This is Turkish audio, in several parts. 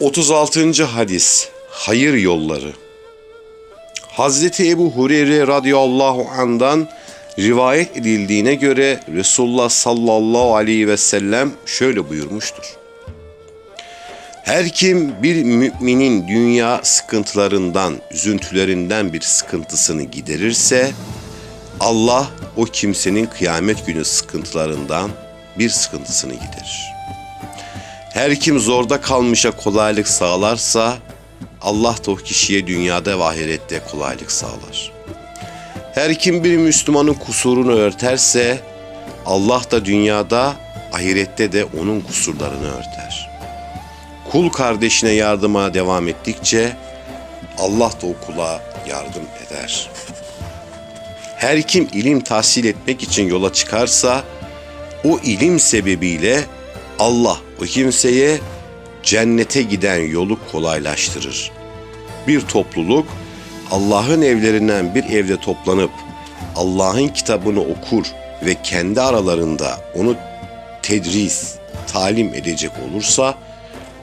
36. hadis Hayır yolları Hazreti Ebu Hureyre radıyallahu andan rivayet edildiğine göre Resulullah sallallahu aleyhi ve sellem şöyle buyurmuştur. Her kim bir müminin dünya sıkıntılarından, üzüntülerinden bir sıkıntısını giderirse Allah o kimsenin kıyamet günü sıkıntılarından bir sıkıntısını giderir. Her kim zorda kalmışa kolaylık sağlarsa Allah da o kişiye dünyada ve ahirette kolaylık sağlar. Her kim bir Müslümanın kusurunu örterse Allah da dünyada ahirette de onun kusurlarını örter. Kul kardeşine yardıma devam ettikçe Allah da o kula yardım eder. Her kim ilim tahsil etmek için yola çıkarsa o ilim sebebiyle Allah o kimseye cennete giden yolu kolaylaştırır. Bir topluluk Allah'ın evlerinden bir evde toplanıp Allah'ın kitabını okur ve kendi aralarında onu tedris, talim edecek olursa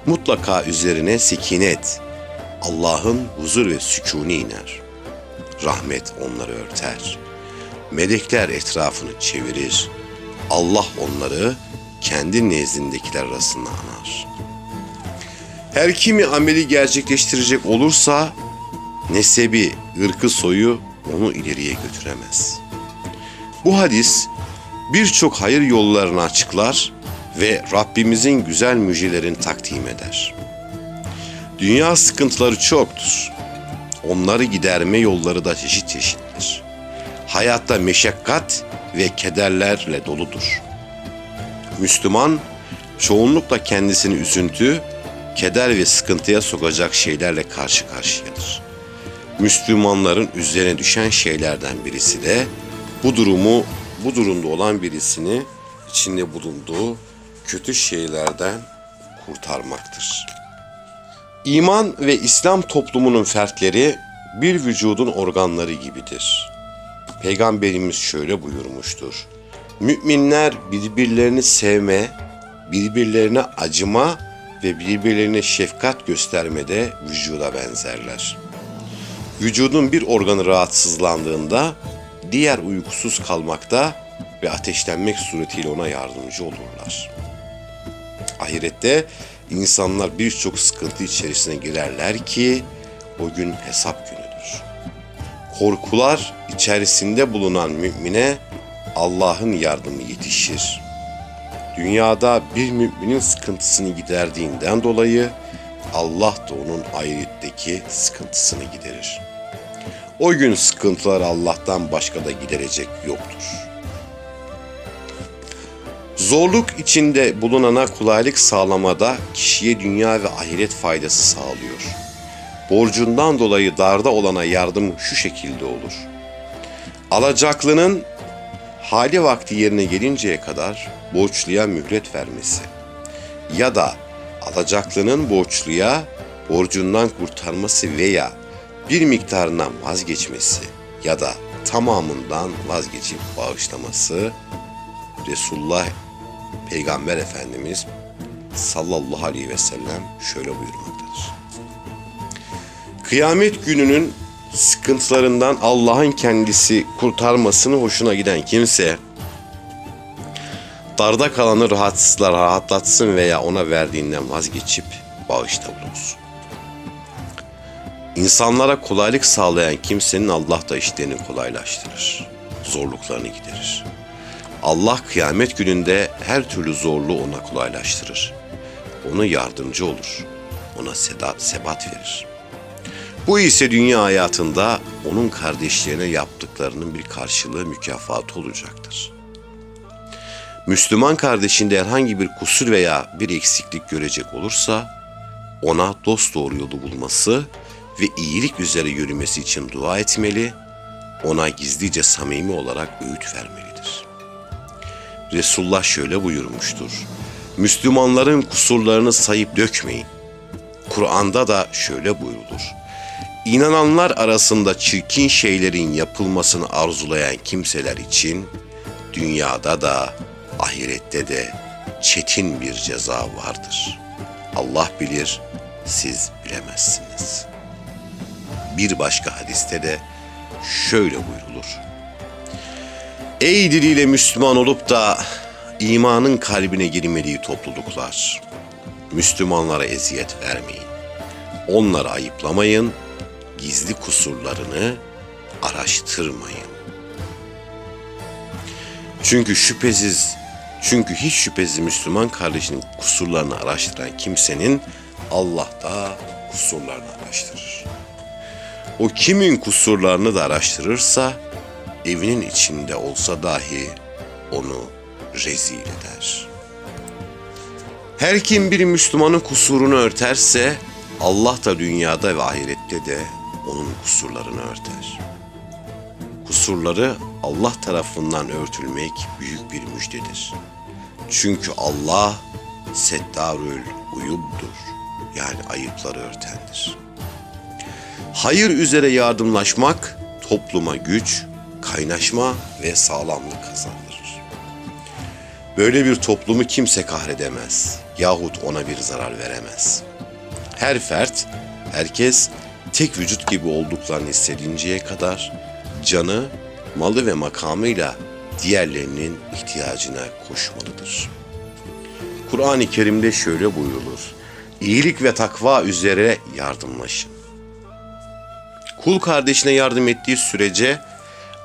mutlaka üzerine sekinet, Allah'ın huzur ve sükûni iner. Rahmet onları örter. Melekler etrafını çevirir. Allah onları kendi nezdindekiler arasında anar. Her kimi ameli gerçekleştirecek olursa nesebi, ırkı soyu onu ileriye götüremez. Bu hadis birçok hayır yollarını açıklar ve Rabbimizin güzel müjdelerini takdim eder. Dünya sıkıntıları çoktur. Onları giderme yolları da çeşit çeşittir. Hayatta meşakkat ve kederlerle doludur. Müslüman çoğunlukla kendisini üzüntü, keder ve sıkıntıya sokacak şeylerle karşı karşıyadır. Müslümanların üzerine düşen şeylerden birisi de bu durumu, bu durumda olan birisini içinde bulunduğu kötü şeylerden kurtarmaktır. İman ve İslam toplumunun fertleri bir vücudun organları gibidir. Peygamberimiz şöyle buyurmuştur. Müminler birbirlerini sevme, birbirlerine acıma ve birbirlerine şefkat göstermede vücuda benzerler. Vücudun bir organı rahatsızlandığında diğer uykusuz kalmakta ve ateşlenmek suretiyle ona yardımcı olurlar. Ahirette insanlar birçok sıkıntı içerisine girerler ki o gün hesap günüdür. Korkular içerisinde bulunan mümine Allah'ın yardımı yetişir. Dünyada bir müminin sıkıntısını giderdiğinden dolayı Allah da onun ahiretteki sıkıntısını giderir. O gün sıkıntılar Allah'tan başka da giderecek yoktur. Zorluk içinde bulunana kolaylık sağlamada kişiye dünya ve ahiret faydası sağlıyor. Borcundan dolayı darda olana yardım şu şekilde olur. Alacaklının hali vakti yerine gelinceye kadar borçluya mühlet vermesi ya da alacaklının borçluya borcundan kurtarması veya bir miktarından vazgeçmesi ya da tamamından vazgeçip bağışlaması Resulullah Peygamber Efendimiz sallallahu aleyhi ve sellem şöyle buyurmaktadır. Kıyamet gününün sıkıntılarından Allah'ın kendisi kurtarmasını hoşuna giden kimse darda kalanı rahatsızlar rahatlatsın veya ona verdiğinden vazgeçip bağışta bulunsun. İnsanlara kolaylık sağlayan kimsenin Allah da işlerini kolaylaştırır. Zorluklarını giderir. Allah kıyamet gününde her türlü zorluğu ona kolaylaştırır. Ona yardımcı olur. Ona sebat verir. Bu ise dünya hayatında onun kardeşlerine yaptıklarının bir karşılığı mükafatı olacaktır. Müslüman kardeşinde herhangi bir kusur veya bir eksiklik görecek olursa ona dost doğru yolu bulması ve iyilik üzere yürümesi için dua etmeli, ona gizlice samimi olarak öğüt vermelidir. Resulullah şöyle buyurmuştur. Müslümanların kusurlarını sayıp dökmeyin. Kur'an'da da şöyle buyurulur. İnananlar arasında çirkin şeylerin yapılmasını arzulayan kimseler için dünyada da ahirette de çetin bir ceza vardır. Allah bilir, siz bilemezsiniz. Bir başka hadiste de şöyle buyrulur. Ey diliyle Müslüman olup da imanın kalbine girmediği topluluklar. Müslümanlara eziyet vermeyin. Onları ayıplamayın. Gizli kusurlarını araştırmayın. Çünkü şüphesiz çünkü hiç şüphesiz Müslüman kardeşinin kusurlarını araştıran kimsenin Allah da kusurlarını araştırır. O kimin kusurlarını da araştırırsa evinin içinde olsa dahi onu rezil eder. Her kim bir Müslümanın kusurunu örterse Allah da dünyada ve ahirette de onun kusurlarını örter. Kusurları Allah tarafından örtülmek büyük bir müjdedir. Çünkü Allah Settarül Uyub'dur. Yani ayıpları örtendir. Hayır üzere yardımlaşmak topluma güç, kaynaşma ve sağlamlık kazandırır. Böyle bir toplumu kimse kahredemez yahut ona bir zarar veremez. Her fert, herkes tek vücut gibi olduklarını hissedinceye kadar canı, malı ve makamıyla diğerlerinin ihtiyacına koşmalıdır. Kur'an-ı Kerim'de şöyle buyrulur. İyilik ve takva üzere yardımlaşın. Kul kardeşine yardım ettiği sürece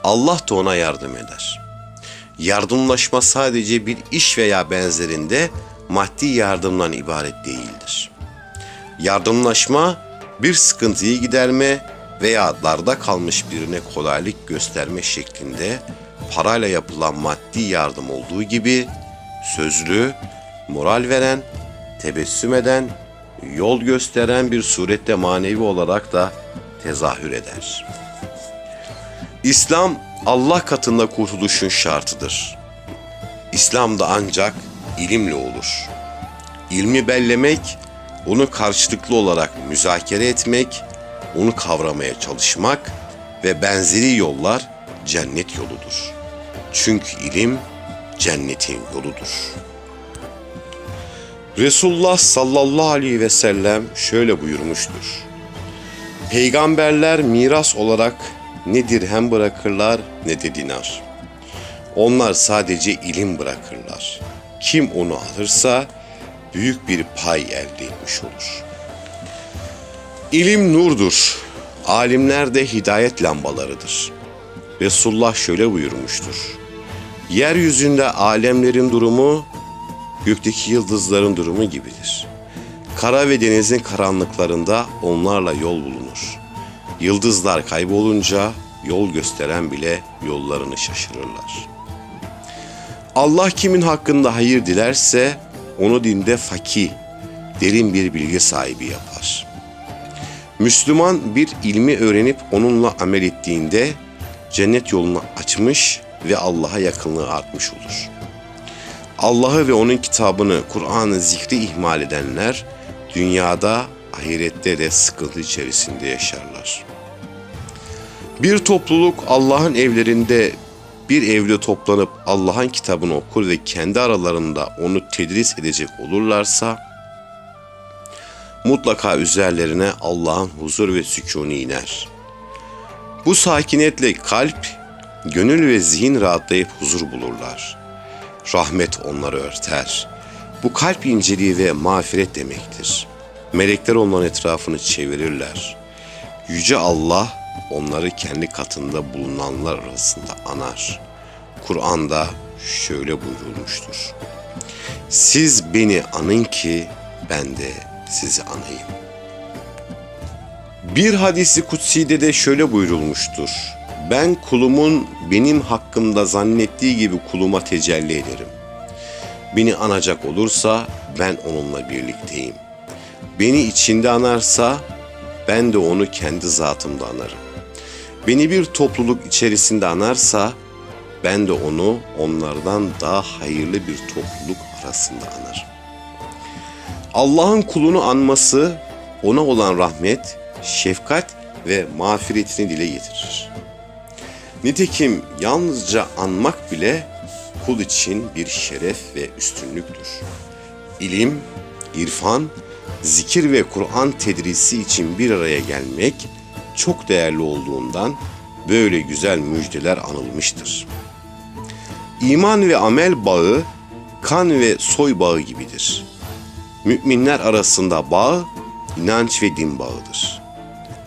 Allah da ona yardım eder. Yardımlaşma sadece bir iş veya benzerinde maddi yardımdan ibaret değildir. Yardımlaşma bir sıkıntıyı giderme veya darda kalmış birine kolaylık gösterme şeklinde parayla yapılan maddi yardım olduğu gibi sözlü, moral veren, tebessüm eden, yol gösteren bir surette manevi olarak da tezahür eder. İslam Allah katında kurtuluşun şartıdır. İslam'da ancak ilimle olur. İlmi bellemek, onu karşılıklı olarak müzakere etmek, onu kavramaya çalışmak ve benzeri yollar cennet yoludur. Çünkü ilim cennetin yoludur. Resulullah sallallahu aleyhi ve sellem şöyle buyurmuştur. Peygamberler miras olarak ne dirhem bırakırlar ne de dinar. Onlar sadece ilim bırakırlar. Kim onu alırsa büyük bir pay elde etmiş olur. İlim nurdur. Alimler de hidayet lambalarıdır. Resulullah şöyle buyurmuştur. Yeryüzünde alemlerin durumu gökteki yıldızların durumu gibidir. Kara ve denizin karanlıklarında onlarla yol bulunur. Yıldızlar kaybolunca yol gösteren bile yollarını şaşırırlar. Allah kimin hakkında hayır dilerse onu dinde fakih, derin bir bilgi sahibi yapar. Müslüman bir ilmi öğrenip onunla amel ettiğinde cennet yolunu açmış ve Allah'a yakınlığı artmış olur. Allah'ı ve onun kitabını, Kur'an'ı zikri ihmal edenler dünyada, ahirette de sıkıntı içerisinde yaşarlar. Bir topluluk Allah'ın evlerinde bir evde toplanıp Allah'ın kitabını okur ve kendi aralarında onu tedris edecek olurlarsa mutlaka üzerlerine Allah'ın huzur ve sükûnu iner. Bu sakiniyetle kalp, gönül ve zihin rahatlayıp huzur bulurlar. Rahmet onları örter. Bu kalp inceliği ve mağfiret demektir. Melekler onların etrafını çevirirler. Yüce Allah onları kendi katında bulunanlar arasında anar. Kur'an'da şöyle buyurulmuştur. Siz beni anın ki ben de sizi anayım. Bir hadisi kutsi'de de şöyle buyurulmuştur. Ben kulumun benim hakkımda zannettiği gibi kuluma tecelli ederim. Beni anacak olursa ben onunla birlikteyim. Beni içinde anarsa ben de onu kendi zatımda anarım. Beni bir topluluk içerisinde anarsa ben de onu onlardan daha hayırlı bir topluluk arasında anarım. Allah'ın kulunu anması ona olan rahmet, şefkat ve mağfiretini dile getirir. Nitekim yalnızca anmak bile kul için bir şeref ve üstünlüktür. İlim, irfan zikir ve Kur'an tedrisi için bir araya gelmek çok değerli olduğundan böyle güzel müjdeler anılmıştır. İman ve amel bağı kan ve soy bağı gibidir. Müminler arasında bağ inanç ve din bağıdır.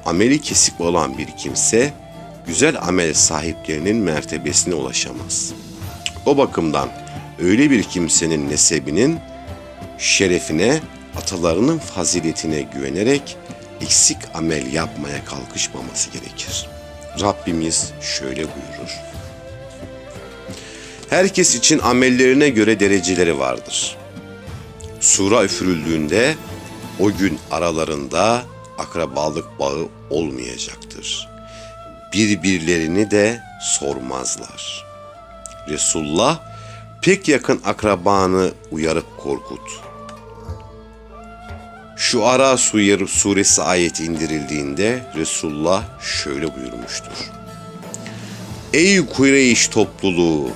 Ameli kesik olan bir kimse güzel amel sahiplerinin mertebesine ulaşamaz. O bakımdan öyle bir kimsenin nesebinin şerefine, atalarının faziletine güvenerek eksik amel yapmaya kalkışmaması gerekir. Rabbimiz şöyle buyurur. Herkes için amellerine göre dereceleri vardır. Sura üfürüldüğünde o gün aralarında akrabalık bağı olmayacaktır. Birbirlerini de sormazlar. Resulullah pek yakın akrabanı uyarıp korkut. Şu Ara suresi ayeti indirildiğinde Resulullah şöyle buyurmuştur. Ey Kureyş topluluğu!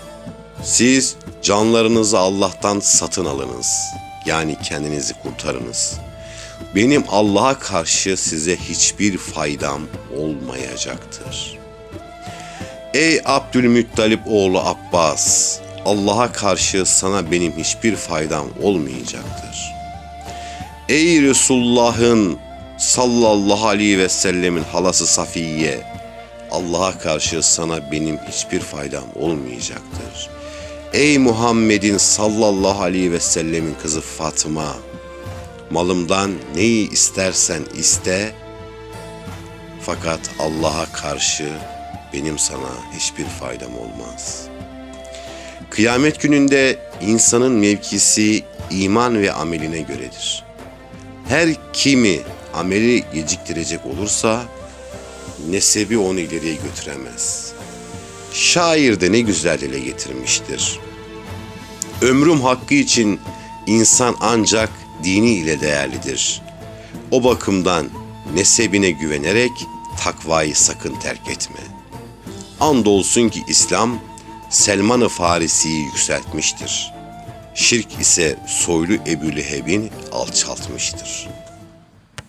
Siz canlarınızı Allah'tan satın alınız. Yani kendinizi kurtarınız. Benim Allah'a karşı size hiçbir faydam olmayacaktır. Ey Abdülmuttalip oğlu Abbas! Allah'a karşı sana benim hiçbir faydam olmayacaktır. Ey Resulullah'ın sallallahu aleyhi ve sellemin halası Safiye, Allah'a karşı sana benim hiçbir faydam olmayacaktır. Ey Muhammed'in sallallahu aleyhi ve sellemin kızı Fatıma, malımdan neyi istersen iste, fakat Allah'a karşı benim sana hiçbir faydam olmaz. Kıyamet gününde insanın mevkisi iman ve ameline göredir. Her kimi ameli geciktirecek olursa nesebi onu ileriye götüremez. Şair de ne güzel dile getirmiştir. Ömrüm hakkı için insan ancak dini ile değerlidir. O bakımdan nesebine güvenerek takvayı sakın terk etme. Andolsun ki İslam Selman-ı Farisi'yi yükseltmiştir. Şirk ise soylu Ebu Leheb'in alçaltmıştır.''